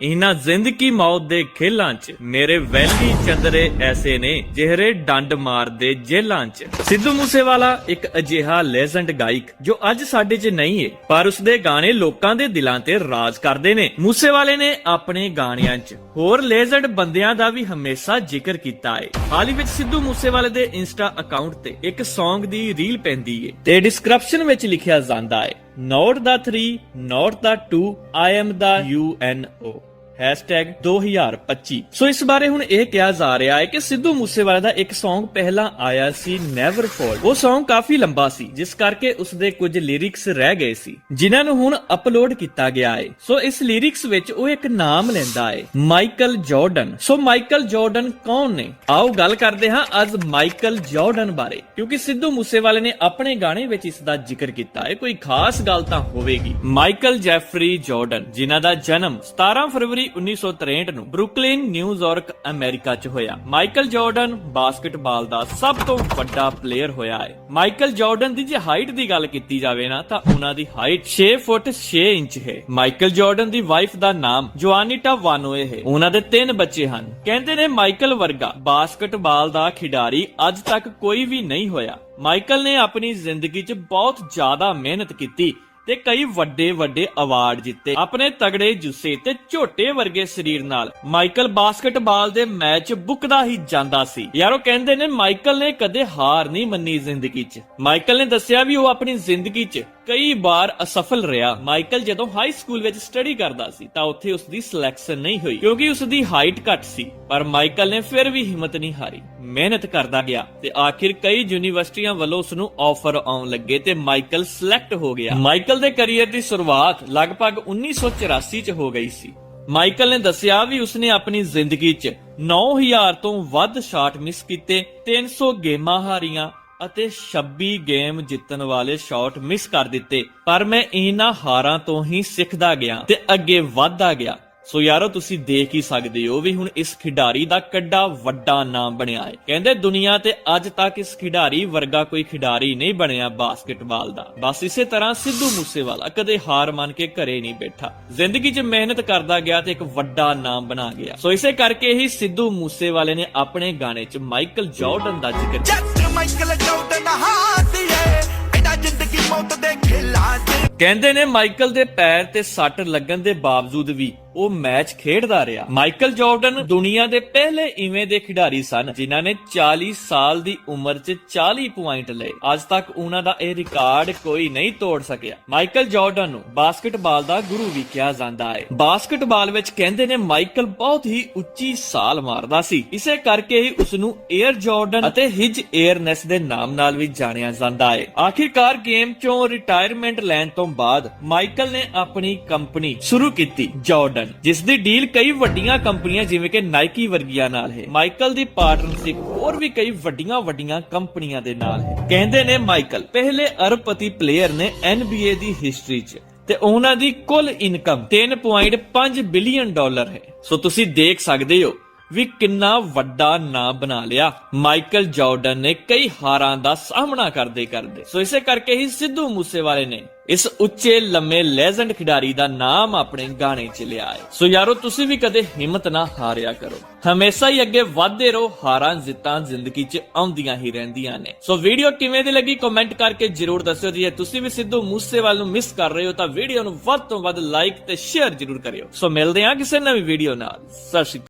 ਇਹਨਾਂ ਜ਼ਿੰਦਗੀ ਮੌਤ ਦੇ ਖੇਲਾਂ 'ਚ ਮੇਰੇ ਵੈਲੀ ਚੰਦਰੇ ਐਸੇ ਨੇ, ਜਿਹੜੇ ਡੰਡ ਮਾਰਦੇ ਜੇਲਾਂ 'ਚ। ਸਿੱਧੂ ਮੂਸੇਵਾਲਾ ਇੱਕ ਅਜਿਹਾ ਲੈਜੈਂਡ ਗਾਇਕ, ਜੋ ਅੱਜ ਸਾਡੇ 'ਚ ਨਹੀਂ ਏ, ਪਰ ਉਸਦੇ ਗਾਣੇ ਲੋਕਾਂ ਦੇ ਦਿਲਾਂ ਤੇ ਰਾਜ ਕਰਦੇ ਨੇ। ਮੂਸੇਵਾਲੇ ਨੇ ਆਪਣੇ ਗਾਣਿਆਂ 'ਚ ਹੋਰ ਲੈਜੈਂਡ ਬੰਦਿਆਂ ਦਾ ਵੀ ਹਮੇਸ਼ਾ ਜ਼ਿਕਰ ਕੀਤਾ ਏ। ਹਾਲ ਹੀ ਵਿੱਚ ਸਿੱਧੂ ਮੂਸੇਵਾਲੇ ਦੇ ਇੰਸਟਾ ਅਕਾਊਂਟ ਤੇ ਇੱਕ Song ਦੀ ਰੀਲ ਪੈਂਦੀ ਏ, ਤੇ ਡਿਸਕ੍ਰਿਪਸ਼ਨ ਵਿੱਚ ਲਿਖਿਆ ਜਾਂਦਾ ਏ। Not the 3 not the 2 i am the uno #2025 ਸੋ ਇਸ ਬਾਰੇ ਹੁਣ ਇਹ ਕਿਹਾ ਜਾ ਰਿਹਾ ਹੈ ਕਿ ਸਿੱਧੂ ਮੂਸੇਵਾਲੇ ਦਾ ਇੱਕ Song ਪਹਿਲਾਂ ਆਇਆ ਸੀ ਨੈਵਰ ਫਾਲ ਉਹ Song ਕਾਫੀ ਲੰਬਾ ਸੀ, ਜਿਸ ਕਰਕੇ ਉਸ ਦੇ ਕੁਝ ਲਿਰਿਕਸ ਰਹਿ ਗਏ ਸੀ, ਜਿਨ੍ਹਾਂ ਨੂੰ ਹੁਣ ਅਪਲੋਡ ਕੀਤਾ ਗਿਆ ਹੈ। ਸੋ ਇਸ ਲਿਰਿਕਸ ਵਿੱਚ ਉਹ ਇੱਕ ਨਾਮ ਲੈਂਦਾ ਹੈ Michael Jordan so Michael Jordan ਕੌਣ ਨੇ? ਆਓ ਗੱਲ ਕਰਦੇ ਹਾਂ ਅੱਜ ਮਾਈਕਲ ਜਾਰਡਨ ਬਾਰੇ, ਕਿਉਂਕਿ ਸਿੱਧੂ ਮੂਸੇਵਾਲੇ ਨੇ ਆਪਣੇ ਗਾਣੇ ਵਿੱਚ ਇਸ ਦਾ ਜ਼ਿਕਰ ਕੀਤਾ ਹੈ। ਕੋਈ ਖਾਸ ਗੱਲ ਤਾਂ ਹੋਵੇਗੀ। ਮਾਈਕਲ ਜੈਫਰੀ ਜਾਰਡਨ ਜਿਨ੍ਹਾਂ ਦਾ ਜਨਮ 17 ਫਰਵਰੀ 1963 ਨੂੰ ਬਰੁਕਲਿਨ ਨਿਊਯਾਰਕ ਅਮਰੀਕਾ 'ਚ ਹੋਇਆ। ਮਾਈਕਲ ਜਾਰਡਨ ਬਾਸਕਟਬਾਲ ਦਾ ਸਭ ਤੋਂ ਵੱਡਾ ਪਲੇਅਰ ਹੋਇਆ ਹੈ। ਮਾਈਕਲ ਜਾਰਡਨ ਦੀ ਜੇ ਹਾਈਟ ਦੀ ਗੱਲ ਕੀਤੀ ਜਾਵੇ ਨਾ, ਤਾਂ ਉਹਨਾਂ ਦੀ ਹਾਈਟ 6 ਫੁੱਟ 6 ਇੰਚ ਹੈ। ਮਾਈਕਲ ਜਾਰਡਨ ਦੀ ਵਾਈਫ ਦਾ ਨਾਮ ਜੋਆਨੀਟਾ ਵਾਨੋਏ ਹੈ। ਉਹਨਾਂ ਦੇ ਤਿੰਨ ਬੱਚੇ ਹਨ। ਕਹਿੰਦੇ ਨੇ ਮਾਈਕਲ ਵਰਗਾ ਬਾਸਕਟਬਾਲ ਦਾ ਖਿਡਾਰੀ ਅੱਜ ਤੱਕ ਕੋਈ ਵੀ ਨਹੀਂ ਹੋਇਆ। ਮਾਈਕਲ ਨੇ ਆਪਣੀ ਜ਼ਿੰਦਗੀ 'ਚ ਬਹੁਤ ਜ਼ਿਆਦਾ ਮਿਹਨਤ ਕੀਤੀ। ਤੇ ਕਈ ਵੱਡੇ ਵੱਡੇ ਅਵਾਰਡ ਜਿੱਤੇ। ਆਪਣੇ ਤਗੜੇ ਜੁੱਸੇ ਤੇ ਝੋਟੇ ਵਰਗੇ ਸਰੀਰ ਨਾਲ ਮਾਈਕਲ ਬਾਸਕਟਬਾਲ ਦੇ ਮੈਚ ਬੁੱਕਦਾ ਹੀ ਜਾਂਦਾ ਸੀ। ਯਾਰੋ, ਕਹਿੰਦੇ ਨੇ ਮਾਈਕਲ ਨੇ ਕਦੇ ਹਾਰ ਨਹੀਂ ਮੰਨੀ ਜ਼ਿੰਦਗੀ 'ਚ। ਮਾਈਕਲ ਨੇ ਦੱਸਿਆ ਵੀ ਉਹ ਆਪਣੀ ਜ਼ਿੰਦਗੀ 'ਚ ਕਈ ਵਾਰ ਅਸਫਲ ਰਿਹਾ। ਮਾਈਕਲ ਜਦੋਂ ਹਾਈ ਸਕੂਲ ਵਿੱਚ ਸਟੱਡੀ ਕਰਦਾ ਸੀ, ਤਾਂ ਉੱਥੇ ਉਸ ਦੀ ਸਿਲੈਕਸ਼ਨ ਨਹੀਂ ਹੋਈ, ਕਿਉਂਕਿ ਉਸ ਦੀ ਹਾਈਟ ਘੱਟ ਸੀ, ਪਰ ਮਾਈਕਲ ਨੇ ਫਿਰ ਵੀ ਹਿੰਮਤ ਨਹੀਂ ਹਾਰੀ। ਮਿਹਨਤ ਕਰਦਾ ਗਿਆ ਤੇ ਆਖਿਰ ਕਈ ਯੂਨੀਵਰਸਿਟੀਆਂ ਵੱਲੋਂ ਉਸ ਨੂੰ ਆਫਰ ਆਉਣ ਲੱਗੇ ਤੇ ਮਾਈਕਲ ਸਿਲੈਕਟ ਹੋ ਗਿਆ। ਮਾਈਕਲ ਦੇ ਕੈਰੀਅਰ ਦੀ ਸ਼ੁਰੂਆਤ ਲਗਭਗ 1984 ਚ ਹੋ ਗਈ ਸੀ। ਮਾਈਕਲ ਨੇ ਦੱਸਿਆ ਵੀ ਉਸਨੇ ਆਪਣੀ ਜ਼ਿੰਦਗੀ 'ਚ 9000 ਤੋਂ ਵੱਧ ਸ਼ਾਟ ਮਿਸ ਕੀਤੇ 300 ਗੇਮਾਂ ਹਾਰੀਆਂ ਅਤੇ 26 ਗੇਮ ਜਿੱਤਣ ਵਾਲੇ ਸ਼ਾਟ ਮਿਸ ਕਰ ਦਿੱਤੇ। ਪਰ ਮੈਂ ਇਹਨਾਂ ਹਾਰਾਂ ਤੋਂ ਹੀ ਸਿੱਖਦਾ ਗਿਆ ਤੇ ਅੱਗੇ ਵਧਦਾ ਗਿਆ। ਸੋ ਯਾਰੋ, ਤੁਸੀਂ ਦੇਖ ਹੀ ਸਕਦੇ ਹੋ ਵੀ ਹੁਣ ਇਸ ਖਿਡਾਰੀ ਦਾ ਕੱਡਾ ਵੱਡਾ ਨਾਮ ਬਣਿਆ ਹੈ। ਕਹਿੰਦੇ ਦੁਨੀਆ ਤੇ ਅੱਜ ਤੱਕ ਇਸ ਖਿਡਾਰੀ ਵਰਗਾ ਕੋਈ ਖਿਡਾਰੀ ਨਹੀਂ ਬਣਿਆ ਬਾਸਕਟਬਾਲ ਦਾ। ਬਸ ਇਸੇ ਤਰ੍ਹਾਂ ਸਿੱਧੂ ਮੂਸੇਵਾਲਾ ਕਦੇ ਹਾਰ ਮੰਨ ਕੇ ਘਰੇ ਨਹੀਂ ਬੈਠਾ। ਜ਼ਿੰਦਗੀ 'ਚ ਮਿਹਨਤ ਕਰਦਾ ਗਿਆ ਤੇ ਇੱਕ ਵੱਡਾ ਨਾਮ ਬਣਾ ਗਿਆ। ਸੋ ਇਸੇ ਕਰਕੇ ਹੀ ਸਿੱਧੂ ਮੂਸੇਵਾਲੇ ਨੇ ਆਪਣੇ ਗਾਣੇ 'ਚ ਮਾਈਕਲ ਜਾਰਡਨ ਦਾ ਜ਼ਿਕਰ ਕੀਤਾ। ਮਾਈਕਲ ਜਾਰਡਨ ਹਾਥੀਏ ਕਹਿੰਦੇ ਨੇ ਮਾਈਕਲ ਦੇ ਪੈਰ ਤੇ ਸੱਟ ਲੱਗਣ ਦੇ ਬਾਵਜੂਦ ਵੀ ਉਹ ਮੈਚ ਖੇਡਦਾ ਰਿਹਾ। ਮਾਈਕਲ ਜਾਰਡਨ ਦੁਨੀਆ ਦੇ ਪਹਿਲੇ ਇਵੇਂ ਦੇ ਖਿਡਾਰੀ ਸਨ ਜਿਨ੍ਹਾਂ ਨੇ 40 ਸਾਲ ਦੀ ਉਮਰ 'ਚ 40 ਪੁਆਇੰਟ ਲਏ। ਅੱਜ ਤੱਕ ਉਹਨਾਂ ਦਾ ਇਹ ਰਿਕਾਰਡ ਕੋਈ ਨਹੀਂ ਤੋੜ ਸਕਿਆ। ਮਾਈਕਲ ਜਾਰਡਨ ਨੂੰ ਬਾਸਕਟਬਾਲ ਦਾ ਗੁਰੂ ਵੀ ਕਿਹਾ ਜਾਂਦਾ ਹੈ। ਬਾਸਕਟਬਾਲ ਵਿੱਚ ਕਹਿੰਦੇ ਨੇ ਮਾਈਕਲ ਬਹੁਤ ਹੀ ਉੱਚੀ ਸਾਲ ਮਾਰਦਾ ਸੀ। ਇਸੇ ਕਰਕੇ ਹੀ ਉਸ ਨੂੰ 에ਅਰ ਜਾਰਡਨ ਅਤੇ ਹਿਜ 에ਅਰਨੈਸ ਦੇ ਨਾਮ ਨਾਲ ਵੀ ਜਾਣਿਆ ਜਾਂਦਾ ਹੈ। ਆਖਿਰਕਾਰ ਗੇਮ ਚੋਂ ਰਿਟਾਇਰਮੈਂਟ ਲੈਣ ਤੋਂ ਬਾਅਦ ਮਾਈਕਲ ਨੇ ਆਪਣੀ ਕੰਪਨੀ ਸ਼ੁਰੂ ਕੀਤੀ ਜਾਰਡਨ ਜਿਸ ਦੀ ਡੀਲ ਕਈ ਵੱਡੀਆਂ ਕੰਪਨੀਆਂ ਜਿਵੇਂ ਕਿ ਨਾਈਕੀ ਵਰਗੀਆਂ ਨਾਲ ਹੈ। ਮਾਈਕਲ ਦੀ ਪਾਰਟਨਰਸ਼ਿਪ ਹੋਰ ਵੀ ਕਈ ਵੱਡੀਆਂ ਵੱਡੀਆਂ ਕੰਪਨੀਆਂ ਦੇ ਨਾਲ ਹੈ। ਕਹਿੰਦੇ ਨੇ ਮਾਈਕਲ, ਪਹਿਲੇ ਅਰਬਪਤੀ ਪਲੇਅਰ ਨੇ NBA ਦੀ ਹਿਸਟਰੀ 'ਚ ਤੇ ਉਹਨਾਂ ਦੀ ਕੁੱਲ ਇਨਕਮ 3.5 ਬਿਲੀਅਨ ਡਾਲਰ ਹੈ। ਸੋ ਤੁਸੀਂ ਦੇਖ ਸਕਦੇ ਹੋ ਵੀ ਕਿੰਨਾ ਵੱਡਾ ਨਾਂ ਬਣਾ ਲਿਆ। ਮਾਈਕਲ ਜਾਰਡਨ ਨੇ ਕਈ ਹਾਰਾਂ ਦਾ ਸਾਹਮਣਾ ਕਰਦੇ ਕਰਦੇ। ਸੋ ਇਸੇ ਕਰਕੇ ਹੀ ਸਿੱਧੂ ਮੂਸੇਵਾਲੇ ਨੇ ਇਸ ਉੱਚੇ ਲੰਮੇ ਲੈਜੈਂਡ ਖਿਡਾਰੀ ਦਾ ਨਾਮ ਆਪਣੇ ਗਾਣੇ 'ਚ ਲਿਆ ਹੈ। ਸੋ ਯਾਰੋ, ਤੁਸੀਂ ਵੀ ਕਦੇ ਹਿੰਮਤ ਨਾ ਹਾਰਿਆ ਕਰੋ। ਹਮੇਸ਼ਾ ਹੀ ਅੱਗੇ ਵਧਦੇ ਰਹੋ, ਹਾਰਾਂ ਜਿੱਤਾਂ ਜ਼ਿੰਦਗੀ 'ਚ ਆਉਂਦੀਆਂ ਹੀ ਰਹਿੰਦੀਆਂ ਨੇ। ਸੋ ਵੀਡੀਓ ਕਿਵੇਂ ਦੀ ਲੱਗੀ ਕਮੈਂਟ ਕਰਕੇ ਜਰੂਰ ਦੱਸਿਓ ਜੇ ਤੁਸੀਂ ਵੀ ਸਿੱਧੂ ਮੂਸੇਵਾਲ ਨੂੰ ਮਿਸ ਕਰ ਰਹੇ ਹੋ, ਤਾਂ ਵੀਡੀਓ ਨੂੰ ਵੱਧ ਤੋਂ ਵੱਧ ਲਾਈਕ ਤੇ ਸ਼ੇਅਰ ਜਰੂਰ ਕਰਿਓ। ਸੋ ਮਿਲਦੇ ਹਾਂ ਕਿਸੇ ਨਵੀਂ ਵੀਡੀਓ ਨਾਲ। ਸਤਿ ਸ਼੍ਰੀ ਅਕਾਲ।